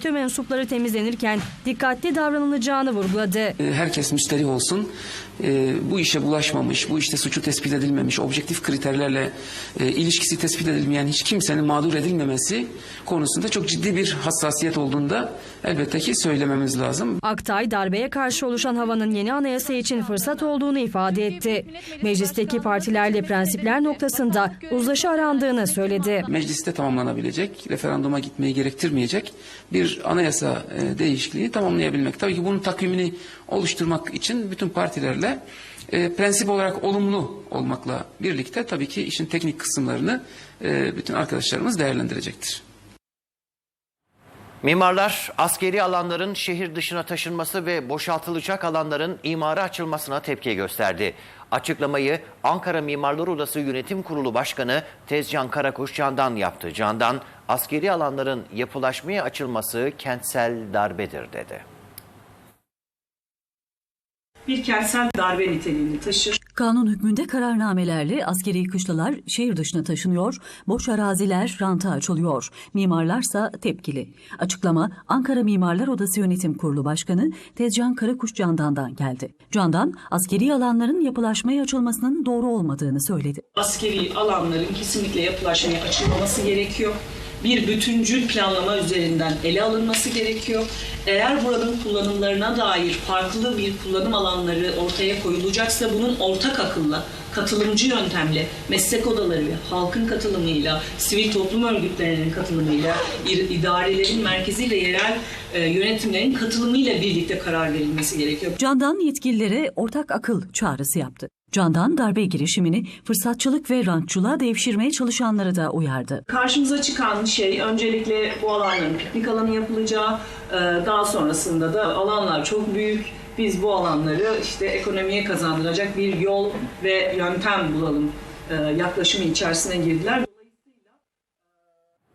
FETÖ mensupları temizlenirken dikkatli davranılacağını vurguladı. E, herkes müsterih olsun. E, bu işe bulaşmamış, bu işte suçu tespit edilmemiş, objektif kriterlerle e, ilişkisi tespit edilmeyen hiç kimsenin mağdur edilmemesi konusunda çok ciddi bir hassasiyet olduğunda elbette ki söylememiz lazım. Aktay darbeye karşı oluşan havanın yeni anayasa için fırsat olduğunu ifade etti. Meclisteki partilerle prensipler noktasında uzlaşı arandığını söyledi. Mecliste tamamlanabilecek, referanduma gitmeyi gerektirmeyecek bir anayasa e, değişikliği tamamlayabilmek. Tabii ki bunun takvimini oluşturmak için bütün partilerle e, prensip olarak olumlu olmakla birlikte tabii ki işin teknik kısımlarını e, bütün arkadaşlarımız değerlendirecektir. Mimarlar askeri alanların şehir dışına taşınması ve boşaltılacak alanların imara açılmasına tepki gösterdi. Açıklamayı Ankara Mimarlar Odası Yönetim Kurulu Başkanı Tezcan Karakuş Can'dan yaptı. Can'dan askeri alanların yapılaşmaya açılması kentsel darbedir dedi. Bir kentsel darbe niteliğini taşır. Kanun hükmünde kararnamelerle askeri kışlalar şehir dışına taşınıyor, boş araziler ranta açılıyor. Mimarlarsa tepkili. Açıklama Ankara Mimarlar Odası Yönetim Kurulu Başkanı Tezcan Karakuş Candan'dan geldi. Candan, askeri alanların yapılaşmaya açılmasının doğru olmadığını söyledi. Askeri alanların kesinlikle yapılaşmaya açılmaması gerekiyor. Bir bütüncül planlama üzerinden ele alınması gerekiyor. Eğer buranın kullanımlarına dair farklı bir kullanım alanları ortaya koyulacaksa bunun ortak akılla, katılımcı yöntemle, meslek odalarıyla, halkın katılımıyla, sivil toplum örgütlerinin katılımıyla, idarelerin merkezi ve yerel e, yönetimlerin katılımıyla birlikte karar verilmesi gerekiyor. Candan yetkililere ortak akıl çağrısı yaptı. Candan darbe girişimini fırsatçılık ve rantçılığa devşirmeye çalışanları da uyardı. Karşımıza çıkan şey öncelikle bu alanların piknik alanı yapılacağı, e, daha sonrasında da alanlar çok büyük. Biz bu alanları işte ekonomiye kazandıracak bir yol ve yöntem bulalım e, yaklaşımı içerisine girdiler.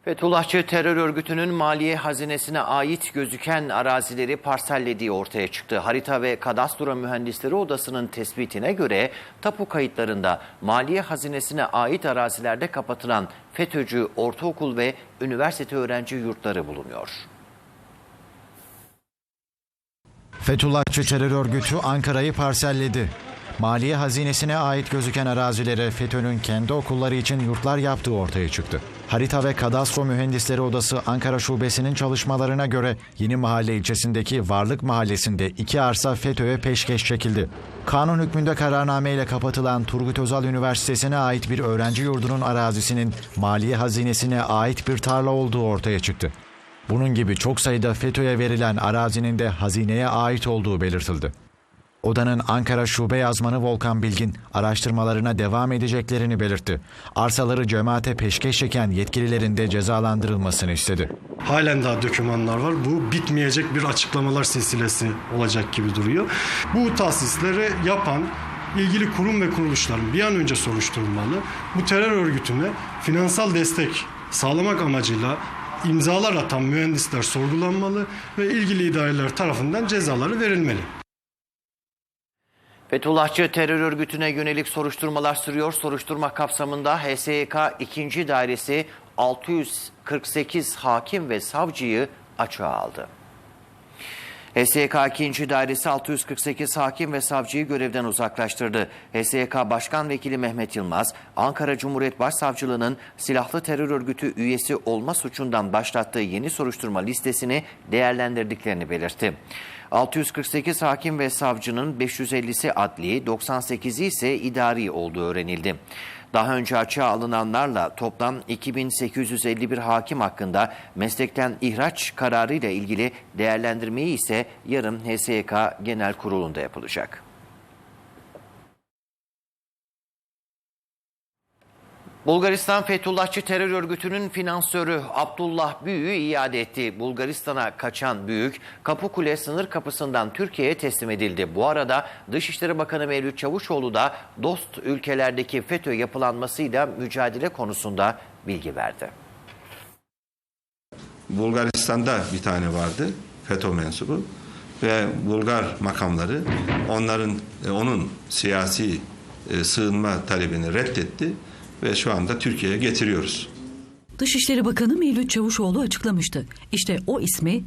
Fethullahçı terör örgütünün maliye hazinesine ait gözüken arazileri parsellediği ortaya çıktı. Harita ve Kadastro Mühendisleri Odası'nın tespitine göre tapu kayıtlarında maliye hazinesine ait arazilerde kapatılan FETÖ'cü ortaokul ve üniversite öğrenci yurtları bulunuyor. Fethullahçı terör örgütü Ankara'yı parselledi. Maliye hazinesine ait gözüken arazilere FETÖ'nün kendi okulları için yurtlar yaptığı ortaya çıktı. Harita ve Kadastro Mühendisleri Odası Ankara Şubesi'nin çalışmalarına göre Yeni Mahalle ilçesindeki Varlık Mahallesi'nde iki arsa FETÖ'ye peşkeş çekildi. Kanun hükmünde kararnameyle kapatılan Turgut Özal Üniversitesi'ne ait bir öğrenci yurdunun arazisinin maliye hazinesine ait bir tarla olduğu ortaya çıktı. Bunun gibi çok sayıda FETÖ'ye verilen arazinin de hazineye ait olduğu belirtildi. Odanın Ankara Şube Yazmanı Volkan Bilgin araştırmalarına devam edeceklerini belirtti. Arsaları cemaate peşkeş çeken yetkililerin de cezalandırılmasını istedi. Halen daha dokümanlar var. Bu bitmeyecek bir açıklamalar silsilesi olacak gibi duruyor. Bu tahsisleri yapan ilgili kurum ve kuruluşların bir an önce soruşturulmalı. Bu terör örgütüne finansal destek sağlamak amacıyla imzalar atan mühendisler sorgulanmalı ve ilgili idareler tarafından cezaları verilmeli. Fethullahçı terör örgütüne yönelik soruşturmalar sürüyor. Soruşturma kapsamında HSYK 2. Dairesi 648 hakim ve savcıyı açığa aldı. HSYK 2. Dairesi 648 hakim ve savcıyı görevden uzaklaştırdı. HSYK Başkan Vekili Mehmet Yılmaz, Ankara Cumhuriyet Başsavcılığı'nın silahlı terör örgütü üyesi olma suçundan başlattığı yeni soruşturma listesini değerlendirdiklerini belirtti. 648 hakim ve savcının 550'si adli, 98'i ise idari olduğu öğrenildi. Daha önce açığa alınanlarla toplam 2851 hakim hakkında meslekten ihraç kararı ile ilgili değerlendirmeyi ise yarın HSYK Genel Kurulu'nda yapılacak. Bulgaristan Fethullahçı terör örgütünün finansörü Abdullah Büyük'ü iade etti. Bulgaristan'a kaçan Büyük, Kapıkule sınır kapısından Türkiye'ye teslim edildi. Bu arada Dışişleri Bakanı Mevlüt Çavuşoğlu da dost ülkelerdeki FETÖ yapılanmasıyla mücadele konusunda bilgi verdi. Bulgaristan'da bir tane vardı FETÖ mensubu ve Bulgar makamları onların e, onun siyasi e, sığınma talebini reddetti ve şu anda Türkiye'ye getiriyoruz. Dışişleri Bakanı Mevlüt Çavuşoğlu açıklamıştı. İşte o ismi